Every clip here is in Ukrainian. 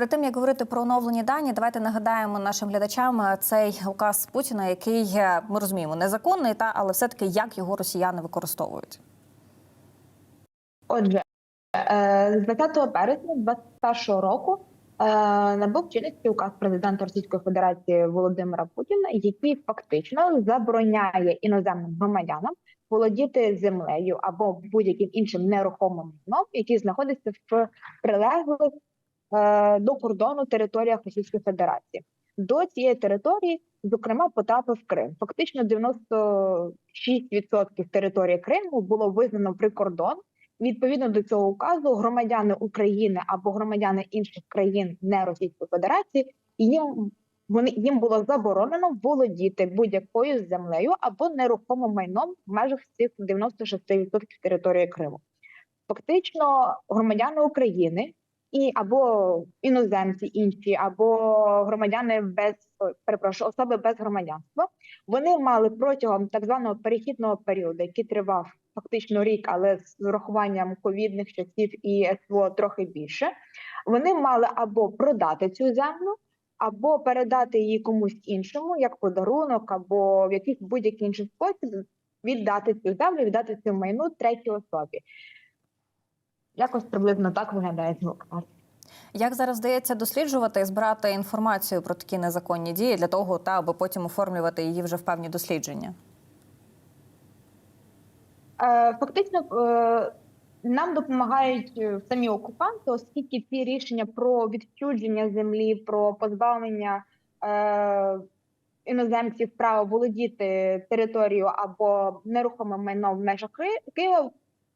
Перед тим як говорити про оновлені дані, давайте нагадаємо нашим глядачам е, цей указ Путіна, який е, ми розуміємо незаконний, та але все таки як його росіяни використовують. Отже, е, з 20 березня 2021 року набув чинності указ президента Російської Федерації Володимира Путіна, який фактично забороняє іноземним громадянам володіти землею або будь-яким іншим нерухомим майном, який знаходиться в прилеглих до кордону територіях Російської Федерації. До цієї території, зокрема, потрапив Крим. Фактично 96% території Криму було визнано прикордон. Відповідно до цього указу, громадяни України або громадяни інших країн не Російської Федерації їм вони їм було заборонено володіти будь-якою землею або нерухомим майном в межах цих 96% території Криму. Фактично, громадяни України і або іноземці інші, або громадяни без перепрошую, особи без громадянства, вони мали протягом так званого перехідного періоду, який тривав фактично рік, але з урахуванням ковідних часів і СВО трохи більше. Вони мали або продати цю землю, або передати її комусь іншому, як подарунок, або в якийсь будь-який інший спосіб віддати цю землю, віддати цю майну третій особі. Якось приблизно так виглядає звук. Як зараз вдається досліджувати і збирати інформацію про такі незаконні дії для того, та аби потім оформлювати її вже в певні дослідження? Е, Фактично е, нам допомагають е, самі окупанти, оскільки ці рішення про відчудження землі, про позбавлення іноземців права володіти територією або нерухомим майном в межах Києва,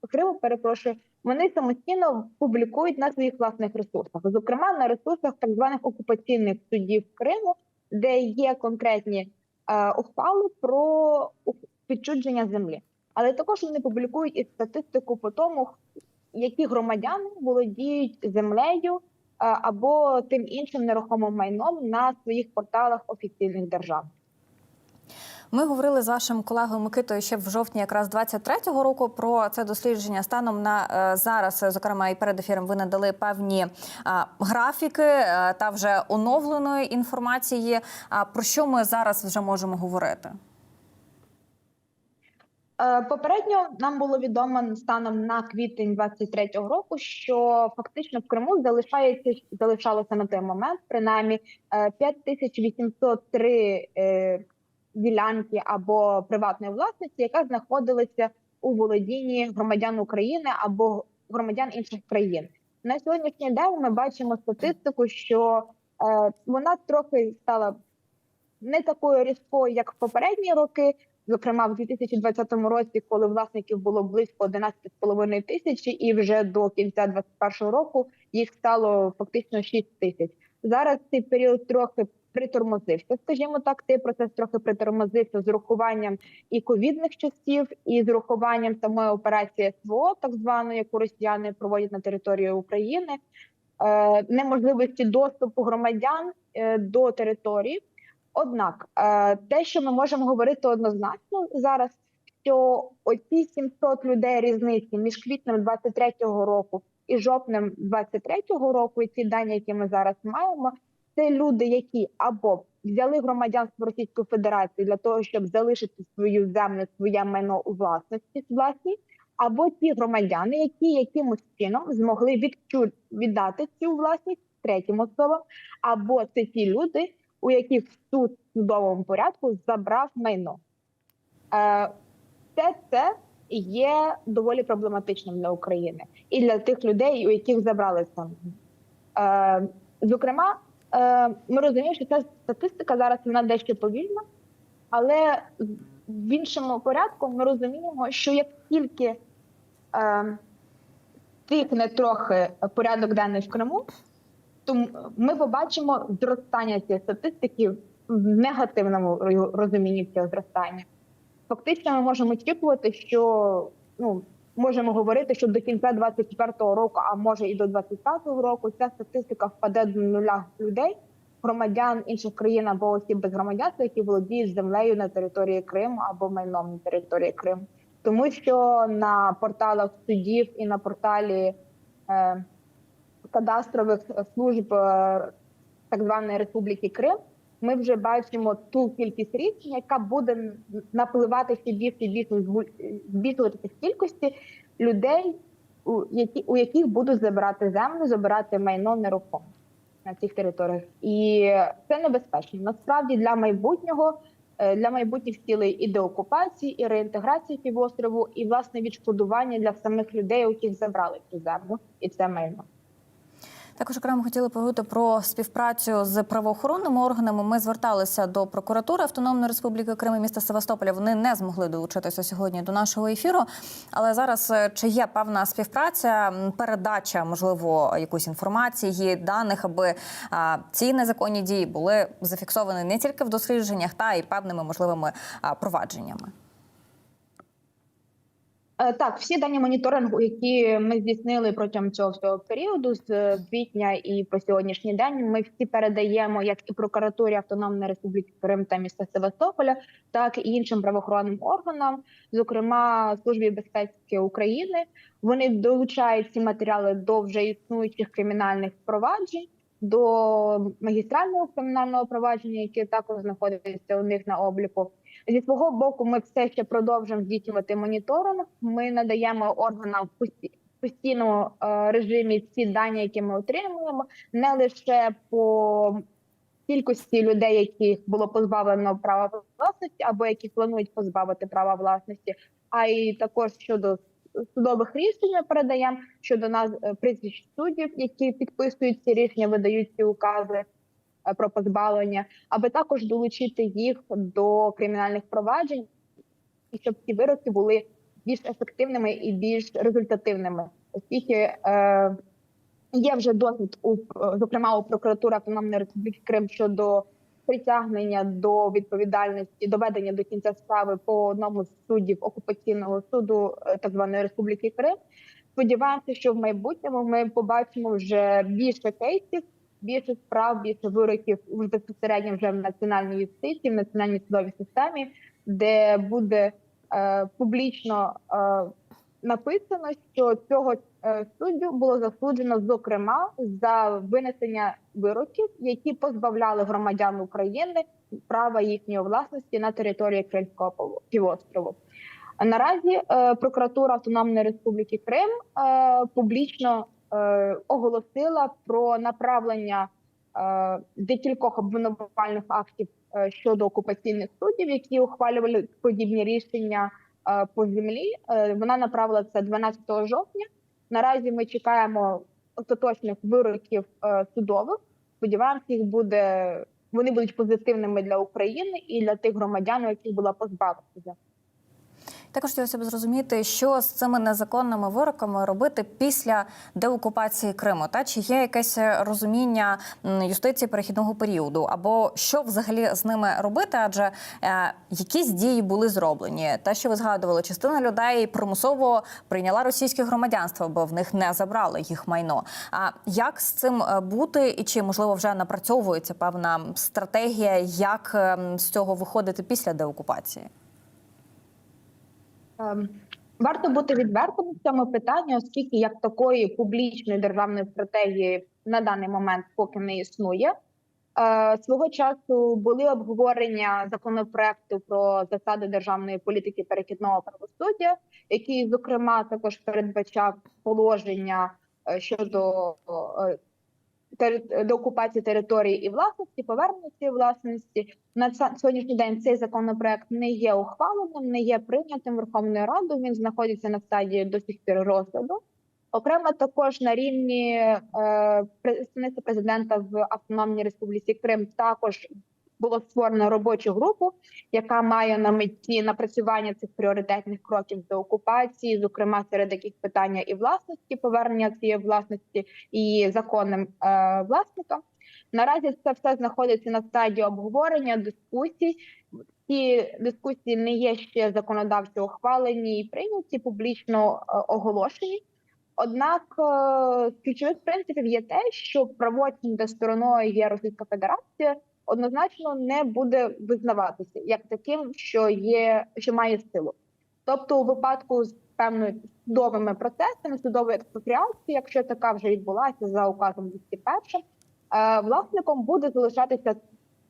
Криму, перепрошую, вони самостійно публікують на своїх власних ресурсах, зокрема на ресурсах так званих окупаційних судів Криму, де є конкретні е, ухвали про відчудження землі. Але також вони публікують і статистику по тому, які громадяни володіють землею е, або тим іншим нерухомим майном на своїх порталах офіційних держав. Ми говорили з вашим колегою Микитою ще в жовтні, якраз 23-го року, про це дослідження. Станом на е, зараз, зокрема, і перед ефіром ви надали певні е, графіки е, та вже оновленої інформації. А про що ми зараз вже можемо говорити? Попередньо нам було відомо станом на квітень 23-го року, що фактично в Криму залишається залишалося на той момент принаймні е, 5803 е, ділянки або приватної власності, яка знаходилася у володінні громадян України або громадян інших країн. На сьогоднішній день ми бачимо статистику, що е, вона трохи стала не такою різкою, як в попередні роки. Зокрема, в 2020 році, коли власників було близько 11,5 тисячі, і вже до кінця 2021 року їх стало фактично 6 тисяч. Зараз цей період трохи притормозився. Скажімо так, цей процес трохи притормозився з урахуванням і ковідних часів, і з урахуванням самої операції СВО, так званої, яку росіяни проводять на території України, е, неможливості доступу громадян е, до території. Однак, е, те, що ми можемо говорити однозначно зараз, що оці 700 людей різниці між квітнем 23-го року і жовтнем 23-го року, і ці дані, які ми зараз маємо, це люди, які або взяли громадянство Російської Федерації для того, щоб залишити свою землю, своє майно у власності власній, або ті громадяни, які якимось чином змогли відчу... віддати цю власність третім особам, або це ті люди у яких суд в судовому порядку забрав майно. Е, Все це є доволі проблематичним для України і для тих людей, у яких забрали. Е, Зокрема, е, ми розуміємо, що ця статистика зараз вона дещо повільна, але в іншому порядку ми розуміємо, що як тільки е, тикне трохи порядок денний в Криму, то ми побачимо зростання цієї статистики в негативному розумінні цього зростання. Фактично, ми можемо очікувати, що ну можемо говорити, що до кінця 24-го року, а може і до 25-го року, ця статистика впаде до нуля людей, громадян інших країн або осіб без громадянства, які володіють землею на території Криму або майном на території Криму, тому що на порталах судів і на порталі. Е, кадастрових служб е, так званої Республіки Крим, ми вже бачимо ту кількість рішень, яка буде напливати ще більше і більше збільшуватися кількості людей, у які у яких будуть забирати землю, забирати майно нерухоме на цих територіях, і це небезпечно. Насправді для майбутнього, е, для майбутніх цілей і деокупації, і реінтеграції півострову, і власне відшкодування для самих людей, у яких забрали цю землю і це майно. Також окремо хотіли поговорити про співпрацю з правоохоронними органами. Ми зверталися до прокуратури Автономної Республіки Крим і міста Севастополя. Вони не змогли долучитися сьогодні до нашого ефіру. Але зараз е, чи є певна співпраця, передача, можливо, якоїсь інформації, даних, аби ці незаконні дії були зафіксовані не тільки в дослідженнях, та й певними можливими провадженнями. Е, Так, всі дані моніторингу, які ми здійснили протягом цього всього періоду з е, квітня і по сьогоднішній день, ми всі передаємо як і прокуратурі Автономної Республіки Крим та міста Севастополя, так і іншим правоохоронним органам, зокрема Службі безпеки України. Вони долучають ці матеріали до вже існуючих кримінальних проваджень. До магістрального кримінального провадження, яке також знаходиться у них на обліку, Зі свого боку, ми все ще продовжуємо здійснювати моніторинг. Ми надаємо органам постійному е, режимі ці дані, які ми отримуємо, не лише по кількості людей, яких було позбавлено права власності, або яких планують позбавити права власності, а й також щодо судових рішень ми передаємо щодо нас е, прізвищ суддів, які підписують ці рішення, видають ці укази е, про позбавлення, аби також долучити їх до кримінальних проваджень, і щоб ці вироки були більш ефективними і більш результативними, оскільки е, є вже досвід у зокрема у прокуратури Автономної Республіки Крим щодо притягнення до відповідальності, доведення до кінця справи по одному з суддів окупаційного суду е, так званої Республіки Крим. Сподіваємося, що в майбутньому ми побачимо вже більше кейсів, більше справ, більше вироків безпосередньо вже в національній юстиції, в національній судовій системі, де буде е, публічно е, написано, що цього е, суддю було засуджено зокрема за винесення вироків, які позбавляли громадян України права їхньої власності на території Кримського півострову. Наразі е, прокуратура Автономної Республіки Крим е, публічно оголосила про направлення декількох обвинувальних актів щодо окупаційних суддів, які ухвалювали подібні рішення по землі. Е, вона направила це 12 жовтня. Наразі ми чекаємо остаточних вироків е, судових. Сподіваємося, їх буде вони будуть позитивними для України і для тих громадян, яких була позбавлена. Також хотілося б зрозуміти, що з цими незаконними вироками робити після деокупації Криму, та чи є якесь розуміння юстиції перехідного періоду, або що взагалі з ними робити? Адже е, якісь дії були зроблені. Те, що ви згадували, частина людей примусово прийняла російське громадянство, бо в них не забрали їх майно. А як з цим е, бути, і чи можливо вже напрацьовується певна стратегія, як ем, з цього виходити після деокупації? Ем, Варто бути відвертим в цьому питанні, оскільки як такої публічної державної стратегії на даний момент поки не існує. Е, Свого часу були обговорення законопроекту про засади державної політики перехідного правосуддя, який, зокрема, також передбачав положення е, щодо е, до окупації території і власності, повернення цієї власності. На сьогоднішній день цей законопроект не є ухваленим, не є прийнятим Верховною Радою. Він знаходиться на стадії до сих пір розгляду. Окремо також на рівні е, представництва президента в Автономній Республіці Крим також було створено робочу групу, яка має на меті напрацювання цих пріоритетних кроків до окупації, зокрема серед яких питання і власності, повернення цієї власності і законним е, власникам. Наразі це все знаходиться на стадії обговорення, дискусій. Ці дискусії не є ще законодавчо ухвалені і прийняті, публічно е, оголошені. Однак е, з ключових принципів є те, що правоцінь стороною є Російська Федерація, однозначно не буде визнаватися як таким, що є, що має силу. Тобто, у випадку з певними судовими процесами, судової експропріації, якщо така вже відбулася за указом 201, е, власником буде залишатися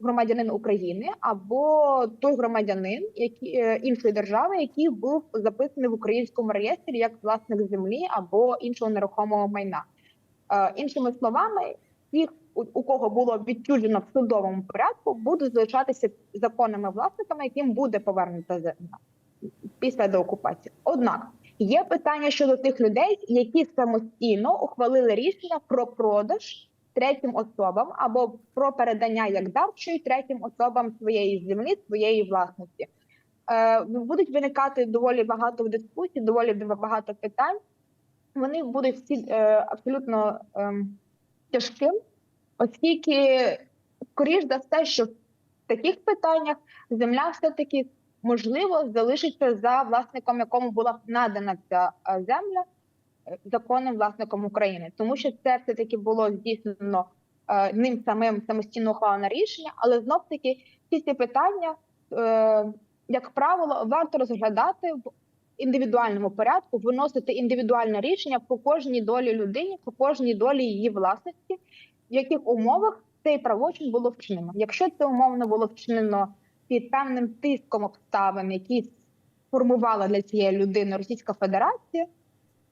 громадянин України або той громадянин які, е, іншої держави, який був записаний в українському реєстрі як власник землі або іншого нерухомого майна. Е, іншими словами, ті, у, кого було відчужено в судовому порядку, будуть залишатися законними власниками, яким буде повернута земля після деокупації. Однак є питання щодо тих людей, які самостійно ухвалили рішення про продаж третім особам або про передання як дарчої третім особам своєї землі, своєї власності. Е, будуть виникати доволі багато дискусій, доволі багато питань. Вони будуть всі е, абсолютно ем, тяжким, оскільки, скоріш за все, що в таких питаннях земля все-таки можливо залишиться за власником, якому була надана ця земля е, законним власником України, тому що це все таки було здійснено е, ним самим самостійно ухвалене рішення, але знов таки всі ці питання, е, як правило, варто розглядати в індивідуальному порядку, виносити індивідуальне рішення по кожній долі людині, по кожній долі її власності, в яких умовах цей правочин було вчинено. Якщо це умовно було вчинено під певним тиском обставин, які формувала для цієї людини Російська Федерація,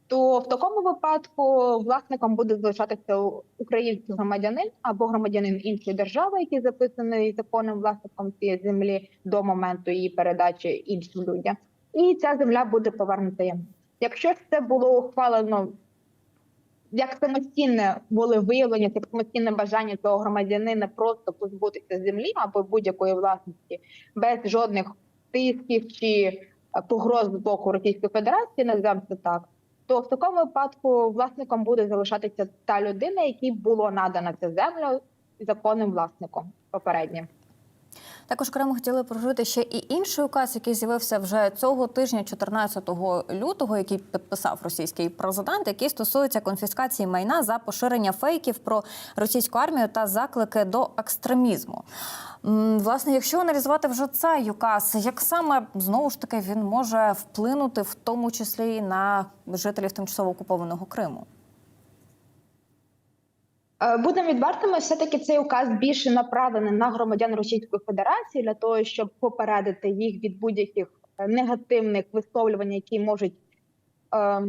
то в такому випадку власником буде залишатися український громадянин або громадянин іншої держави, який записаний законним власником цієї землі до моменту її передачі іншим людям, і ця земля буде повернута йому. Якщо це було ухвалено як самостійне волевиявлення, як самостійне бажання цього громадянина просто позбутися землі або будь-якої власності без жодних тисків чи е, погроз з боку Російської Федерації, називаємо це так, то в такому випадку власником буде залишатися та людина, якій було надана ця земля законним власником попереднім. Також окремо хотіли прожити ще і інший указ, який з'явився вже цього тижня, 14 лютого, який підписав російський президент, який стосується конфіскації майна за поширення фейків про російську армію та заклики до екстремізму. Власне, якщо аналізувати вже цей указ, як саме знову ж таки він може вплинути, в тому числі і на жителів тимчасово окупованого Криму? Е, Будемо відвертими, все-таки цей указ більше направлений на громадян Російської Федерації для того, щоб попередити їх від будь-яких е, негативних висловлювань, які можуть е,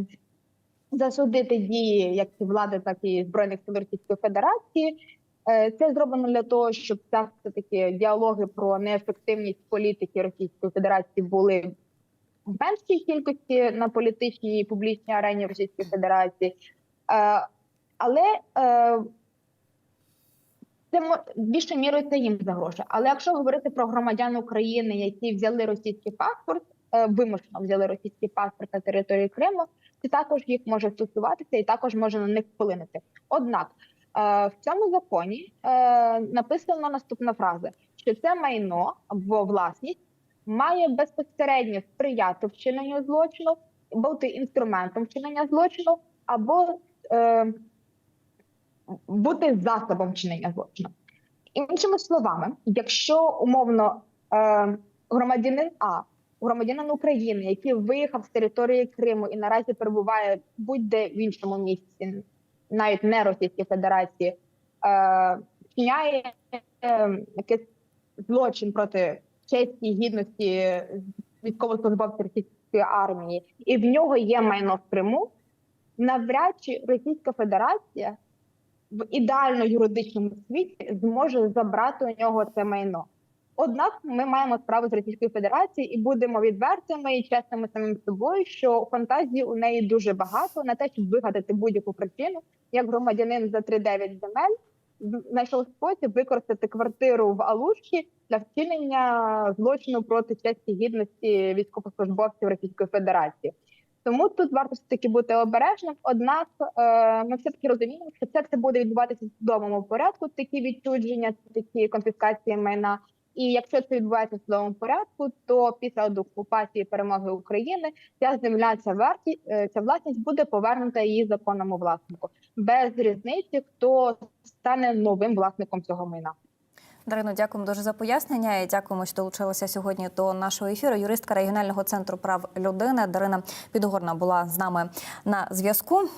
засудити дії як влади, так і збройних сил Російської Федерації. Е, Це зроблено для того, щоб все таки діалоги про неефективність політики Російської Федерації були в меншій кількості на політичній і публічній арені Російської Федерації. Е, Але е, це більшою мірою це їм загрожує. Але якщо говорити про громадян України, які взяли російський паспорт, е, вимушено взяли російський паспорт на території Криму, це також їх може стосуватися і також може на них вплинути. Однак е, в цьому законі е, написана наступна фраза: що це майно або власність має безпосередньо сприяти вчиненню злочину, бути інструментом вчинення злочину, або бути засобом вчинення злочину. Іншими словами, якщо умовно е, громадянин А, громадянин України, який виїхав з території Криму і наразі перебуває будь-де в іншому місці, навіть не Російській Федерації, е, вчиняє е, якийсь злочин проти честі гідності військовослужбовців російської армії, і в нього є майно в Криму, навряд чи Російська Федерація в ідеально юридичному світі зможе забрати у нього це майно. Однак ми маємо справу з Російською Федерацією і будемо відвертими і чесними самим собою, що фантазії у неї дуже багато на те, щоб вигадати будь-яку причину, як громадянин за 3-9 земель знайшов спосіб використати квартиру в Алушці для вчинення злочину проти честі гідності військовослужбовців Російської Федерації. Тому тут варто все таки бути обережним. Однак е, ми все таки розуміємо, що це все буде відбуватися в судовому порядку. Такі відчудження, такі конфіскації майна. І якщо це відбувається в судовому порядку, то після окупації перемоги України ця земля, ця варті, е, ця власність буде повернута її законному власнику без різниці, хто стане новим власником цього майна. Дарино, дякуємо дуже за пояснення і дякуємо, що долучилися сьогодні до нашого ефіру. Юристка регіонального центру прав людини Дарина Підгорна була з нами на зв'язку.